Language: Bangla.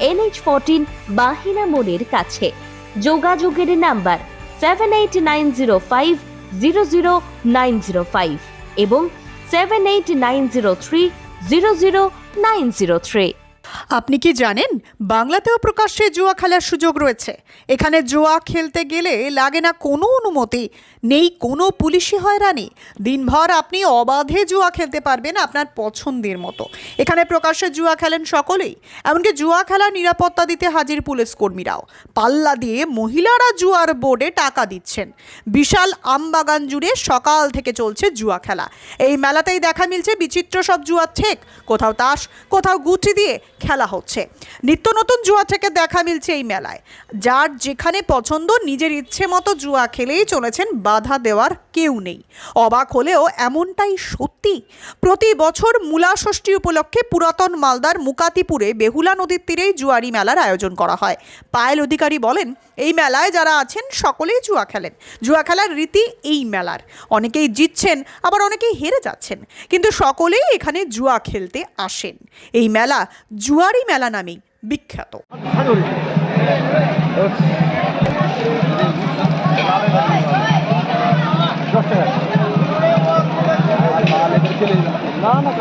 এনএইচ ফোরটিন বাহিনা মোড়ের কাছে। যোগাযোগের number seven eight nine zero five zero zero nine zero five এবং seven eight nine zero three zero zero nine zero three. আপনি কি জানেন, বাংলাতেও প্রকাশ্যে জুয়া খেলার সুযোগ রয়েছে। এখানে জুয়া খেলতে গেলে লাগে না কোনো অনুমতি, নেই কোনো পুলিশি হয়রানি। দিনভর আপনি অবাধে জুয়া খেলতে পারবেন আপনার পছন্দের মতো। এখানে প্রকাশ্যে জুয়া খেলেন সকলেই, এমনকি জুয়া খেলার নিরাপত্তা দিতে হাজির পুলিশ কর্মীরাও। পাল্লা দিয়ে মহিলারা জুয়ার বোর্ডে টাকা দিচ্ছেন। বিশাল আমবাগান জুড়ে সকাল থেকে চলছে জুয়া খেলা। এই মেলাতেই দেখা মিলছে বিচিত্র সব জুয়ার ঠেক। কোথাও তাস, কোথাও গুটি দিয়ে খেলা হচ্ছে। নিত্য নতুন জুয়া থেকে দেখা মিলছে এই মেলায়। যার যেখানে পছন্দ, নিজের ইচ্ছে মতো জুয়া খেলেই চলেছেন, বাধা দেওয়ার কেউ নেই। অবাক হলেও এমনটাই সত্যি। প্রতি বছর মূলা ষষ্ঠী উপলক্ষে পুরাতন মালদার মুকাতিপুরে বেহুলা নদীর তীরেই জুয়ারি মেলার আয়োজন করা হয়। পায়েল অধিকারী বলেন, এই মেলায় যারা আছেন, সকলেই জুয়া খেলেন। জুয়া খেলার রীতি এই মেলার। অনেকেই জিতছেন, আবার অনেকেই হেরে যাচ্ছেন। কিন্তু সকলেই এখানে জুয়া খেলতে আসেন। এই মেলা জুয়ারি মেলা নামেই বিখ্যাত। না না